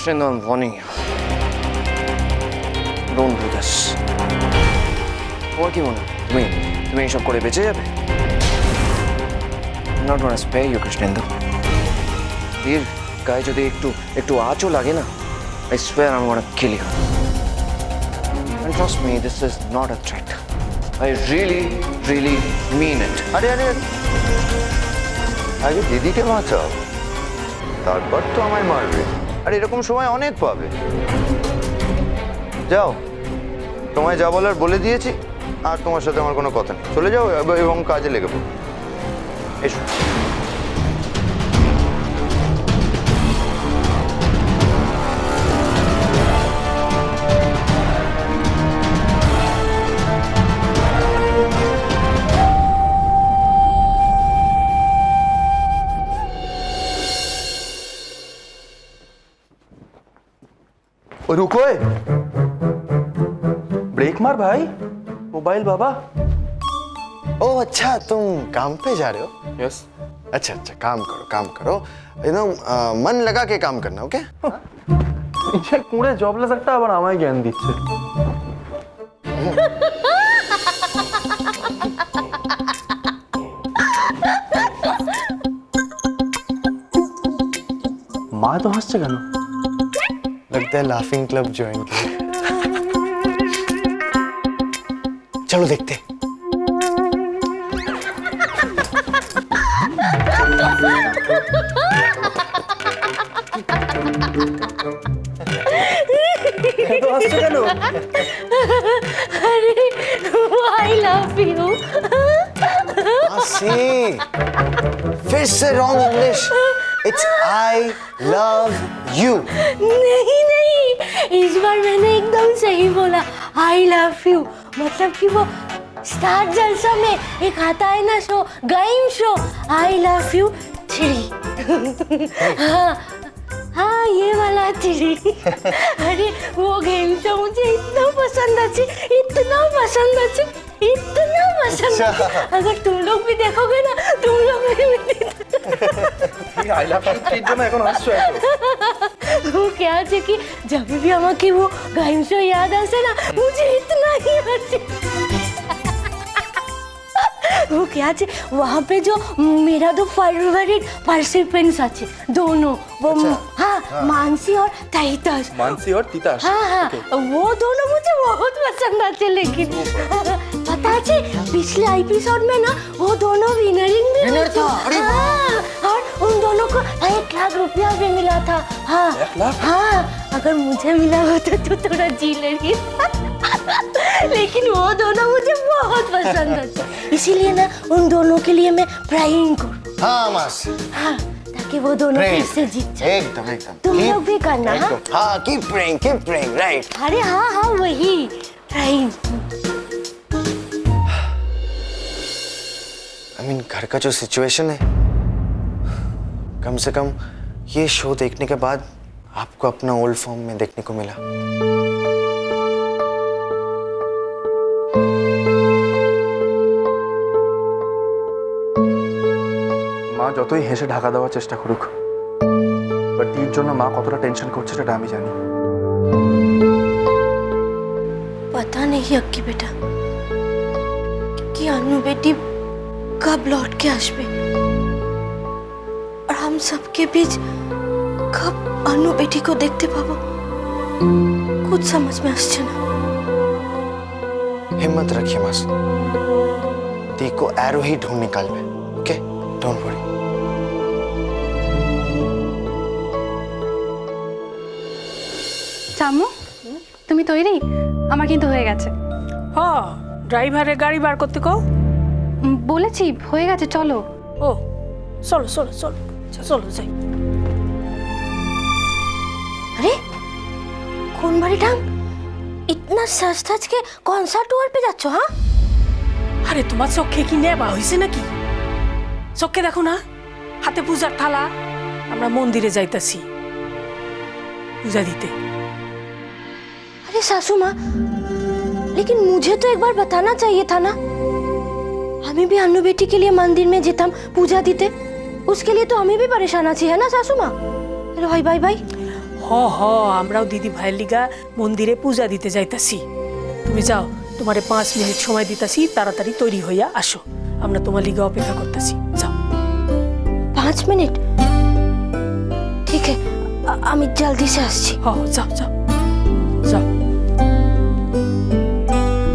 Krishnendu, I'm warning you. Don't do this. তোমার কি মনে হয়? তুমি তুমি এইসব করে বেঁচে যাবে not gonna spare you Krishnendu এর গায়ে যদি একটু একটু আঁচও লাগে না আই স্পেয়ার আমি gonna kill you And trust me, this is not a threat. I really, really mean it. আরে আরে আগে দিদিকে বাঁচাও তারপর তো আমায় মারবে আর এরকম সময় অনেক পাবে। যাও। তোমায় যা বলার বলে দিয়েছি, আর তোমার সাথে আমার কোনো কথা নেই। চলে যাও, এব- কাজে লেগে পড়ো। এসো। रुको ए ब्रेक मार भाई मोबाइल बाबा ओ अच्छा तुम काम पे जा रहे हो यस अच्छा अच्छा काम करो काम करो एकदम अ, मन लगा के काम करना ओके নিচে কুঁড়ে জবলেস একটা আবার আমায় জ্ঞান দিচ্ছে মা তো হাসছে কেন लगता है लाफिंग क्लब ज्वाइन किया चलो देखते। अरे आई लव यू फिर से wrong English it's I love you नहीं नहीं। इस बार मैंने एकदम सही बोला। आई लव यू मतलब कि वो स्टार जलसा में एक आता है ना show game show I love you three हाँ। हाँ ये वाला थ्री अरे, वो गेम शो मुझे इतना पसंद अच्छी, इतना पसंद अच्छी। इतना पसंद अच्छा। अगर तुम लोग भी देखोगे ना तुम लोग भी আই লাভ ইউ থ্রির জন্য এখন হাসছো এত वो क्या है कि जब भी আমাকে वो गाइम शो याद आसे ना मुझे इतना ही हंसी वो क्या है वहाँ पे जो मेरा दो फेवरेट पार्टिसिपेंट्स আছে दोनों वो हाँ मानसी और तैताश मानसी और तितास हाँ हाँ वो दोनों मुझे बहुत पसंद आते लेकिन पता है पिछले एपिसोड में ना वो दोनों विनरिंग भी हुए थे। अरे हाँ, और उन दोनों को एक लाख रुपया भी मिला था। हाँ? हाँ अगर मुझे मिला होता तो थोड़ा जी लेगी लेकिन वो दोनों मुझे बहुत पसंद आते इसीलिए ना उन दोनों के लिए मैं प्राइंग करूँ। हाँ मास हाँ ताकि वो दोनों फिर से जीत जाए। एकदम एकदम। तुम लोग भी करना, हाँ? हाँ keep praying keep praying right अरे हाँ हाँ वही। प्राइंग आई मीन घर का जो सिचुएशन है कम से कम ये शो देखने के बाद आपको अपना ओल्ड फॉर्म में देखने को मिला মা যতই হেসে ঢাকা দেওয়ার চেষ্টা করুক বাট টির জন্য মা কতটা টেনশন করছে সেটা আমি জানি पता नहीं अक्की बेटा कि अनु बेटी कब लौट के আসবে और हम सबके बीच कब अनु बेटी को देखते पाबो कुछ समझ में আসছে না हिम्मत रखिए मास दी को एरो ही ढूंढ निकाल में ओके डोंट वरी চাম্মু তুমি তৈরি আমার কিন্তু হয়ে গেছে হ ড্রাইভারের গাড়ি বার করতে কও উম, বলেছি হয়ে গেছে চলো ও চলো চলো চলো চলো যাই अरे कौन बड़ी ढंग इतना सच सच के कौन सा टूर पे যাচ্ছ হ্যাঁ আরে তোমার চোখে কি নেবা হয়েছে নাকি চোখে দেখো না হাতে পূজার থালা আমরা মন্দিরে যাইতাছি পূজা দিতে अरे सासू माँ लेकिन मुझे तो एक बार बताना चाहिए था ना हमें भी अन्नू बेटी के लिए मंदिर में जेतम पूजा दीते उसके लिए तो हमें भी परेशान अच्छी है ना सासू माँ हेलो भाई भाई भाई হ হ আমরাও দিদি ভাইয়ের লিগা মন্দিরে পূজা দিতে যাইতাছি তুমি যাও তোমারে পাঁচ মিনিট সময় দিতাছি তাড়াতাড়ি তৈরি হইয়া আসো আমরা তোমার লিগা অপেক্ষা করতেছি যাও पाँच मिनट ठीक है अ- আমি জলদি সে আসছি হ হ, যাও যাও যাও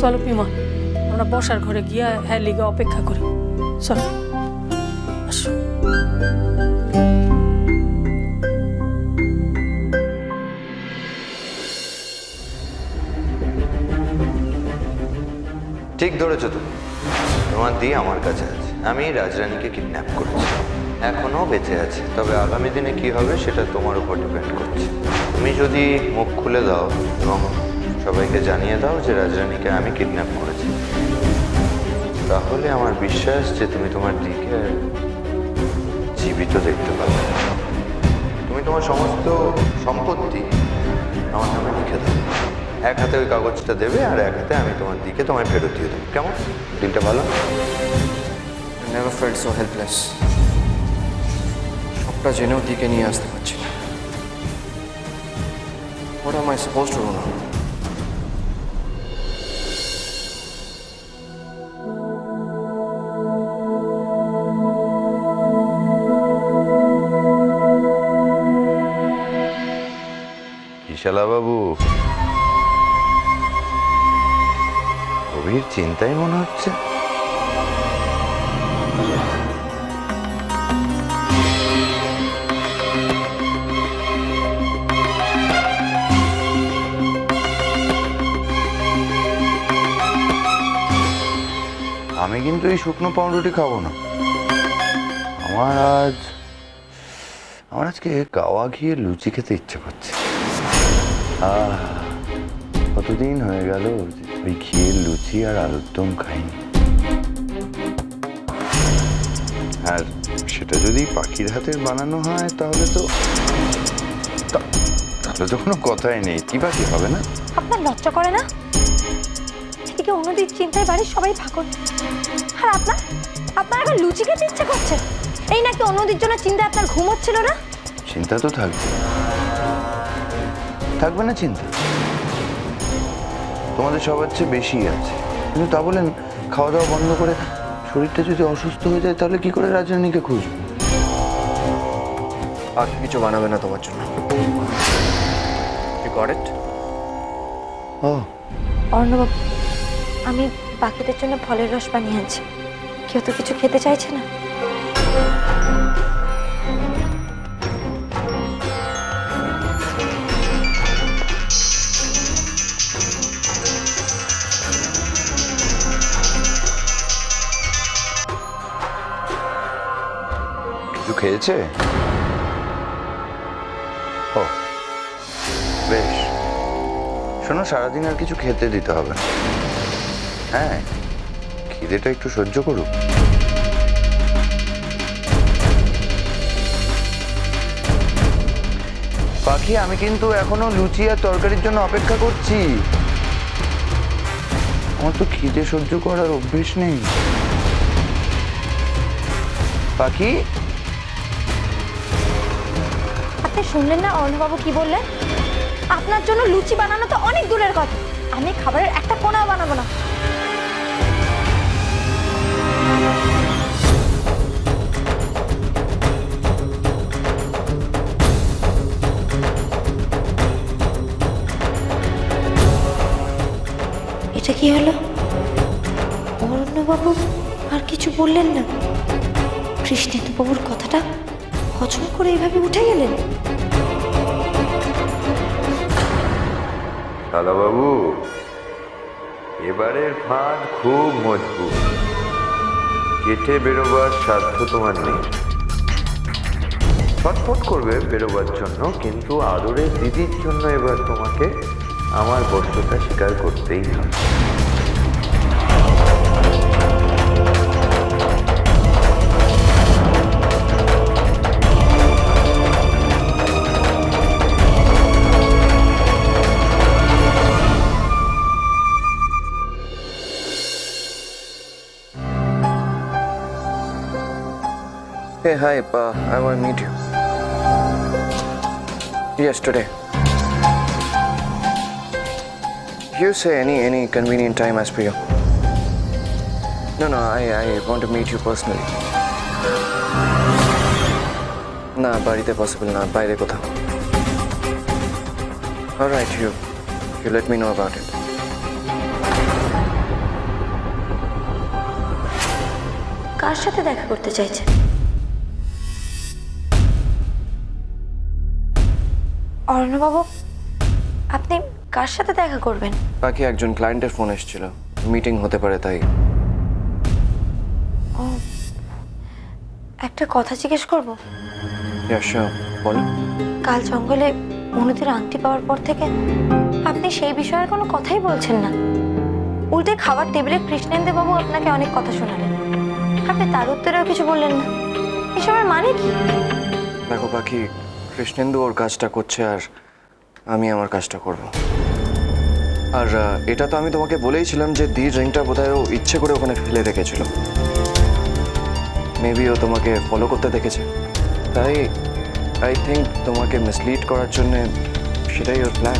চলো পিমা আমরা বসার ঘরে গিয়া হ্যাঁ লিগে অপেক্ষা করি। চলো। ঠিক ধরেছো তুমি। তোমার দি আমার কাছে আছে। আমি রাজরানীকে কিডন্যাপ করেছি। এখনও বেঁচে আছে। তবে আগামী দিনে কি হবে সেটা তোমার উপর ডিপেন্ড করছে। তুমি যদি মুখ খুলে দাও এবং সবাইকে জানিয়ে দাও যে রাজরানীকে আমি কিডন্যাপ করেছি। তাহলে আমার বিশ্বাস যে তুমি তোমার দিকে জীবিত দেখতে পাবে। তুমি তোমার সমস্ত সম্পত্তি আমার নামে লিখে দাও। এক হাতে ওই কাগজটা দেবে আর এক হাতে আমি তোমার দিকে তোমায় ফেরত দিয়ে দেবো। কেমন? দিনটা ভালো? সো হেল্পলেস সবটা জেনেও দিকে নিয়ে আসতে পারছি না। What am I supposed to do now? আমি কিন্তু এই শুকনো পাউরুটি খাব না। আমার আজ, আমার আজকে গাওয়া ঘিয়ে লুচি খেতে ইচ্ছে করছে। কতদিন হয়ে গেল ওই ঘিয়ের লুচি আর আলুর দম খাইনি। আর সেটা যদি পাখির হাতের বানানো হয় তাহলে তো তাহলে তো কোনো কথাই নেই। কি বাকি হবে না? আপনার লজ্জা করে না? এদিকে অন্যদিক চিন্তায় বাড়ির সবাই ভাগন আর আপনার আপনার এখন লুচি খেতে ইচ্ছে করছে? এই নাকি অন্যদির জন্য চিন্তায় আপনার ঘুম হচ্ছিল না? চিন্তা তো থাকবে। থাকবে না চিন্তা। তোমাদের সবার চেয়ে বেশি আছে। কিন্তু তা বলেন খাওয়া দাওয়া বন্ধ করে শরীরটা যদি অসুস্থ হয়ে যায় তাহলে কি করে রাজরানীকে খুঁজবো? আর কিছু বানাবে না তোমার জন্য। ইউ গট ইট ও। অর্ণবাবু আমি বাকিদের জন্য ফলের রস বানিয়ে আনছি। কেউ তো কিছু খেতে চাইছে না। খেয়েছে? ও, বেশ। শোনো, সারাদিন আর কিছু খেতে দিতে হবে না। হ্যাঁ খিদেটা একটু সহ্য করুক। পাখি, আমি কিন্তু এখনও লুচি আর তরকারির জন্য অপেক্ষা করছি। আমার তো খিদে সহ্য করার অভ্যেস নেই। পাখি? আপনি শুনলেন না অর্ণবাবু কি বললেন? আপনার জন্য লুচি বানানো তো অনেক দূরের কথা। আমি খাবারের একটা কোনাও বানাবো না। এটা কি হলো? অরণ্যবাবু আর কিছু বললেন না। কৃষ্ণেন্দুবাবুর কথাটা হজম করে এভাবে উঠে গেলেন? বাবু এবারের ফাঁদ খুব মজবুত। কেটে বেরোবার সাধ্য তোমার নেই। ছটফট করবে বেরোবার জন্য, কিন্তু আদরের দিদির জন্য এবার তোমাকে আমার বস্তুটা স্বীকার করতেই হবে। Hey, hi, Pa. I want to meet you. Yes, today. You say any any convenient time as per you. No, no, I I want to meet you personally. না বাড়িতে পসিবল না বাইরে কোথাও All right, you you let me know about it. কার সাথে দেখা করতে চাইছেন অরণ্যবাবু আপনি কার সাথে দেখা করবেন? বাকি একজন ক্লায়েন্টের ফোন এসেছিল। মিটিং হতে পারে তাই। ও একটা কথা জিজ্ঞেস করব? Yeah, sure. বলো। কাল জঙ্গলে মনুদের আংটি পাওয়ার পর থেকে আপনি সেই বিষয়ে কোনো কথাই বলছেন না। উল্টে খাবার টেবিলে কৃষ্ণেন্দু বাবু আপনাকে অনেক কথা শোনালেন। আপনি তার উত্তরেও কিছু বললেন না। এসবের মানে কি? দেখো পাখি কৃষ্ণেন্দু ওর কাজটা করছে আর আমি আমার কাজটা করব। আর এটা তো আমি তোমাকে বলেইছিলাম যে দি রিংটা বোধহয় ও ইচ্ছে করে ওখানে ফেলে রেখেছিল। মেবি ও তোমাকে ফলো করতে দেখেছে। তাই আই থিঙ্ক তোমাকে মিসলিড করার জন্য সেটাই ওর প্ল্যান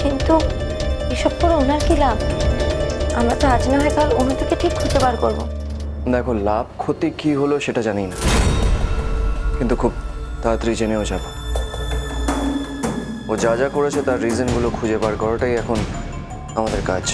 কিন্তু এসব করে ওনার কি লাভ? আমরা তো আজ না হয় কাল অনুতিকে ঠিক খুঁজে বার করব। দেখো লাভ ক্ষতি কি হলো সেটা জানি না। কিন্তু খুব তাড়াতাড়ি জেনেও যাব। ও যা যা করেছে তার রিজনগুলো খুঁজে বার করাটাই এখন আমাদের কাজ।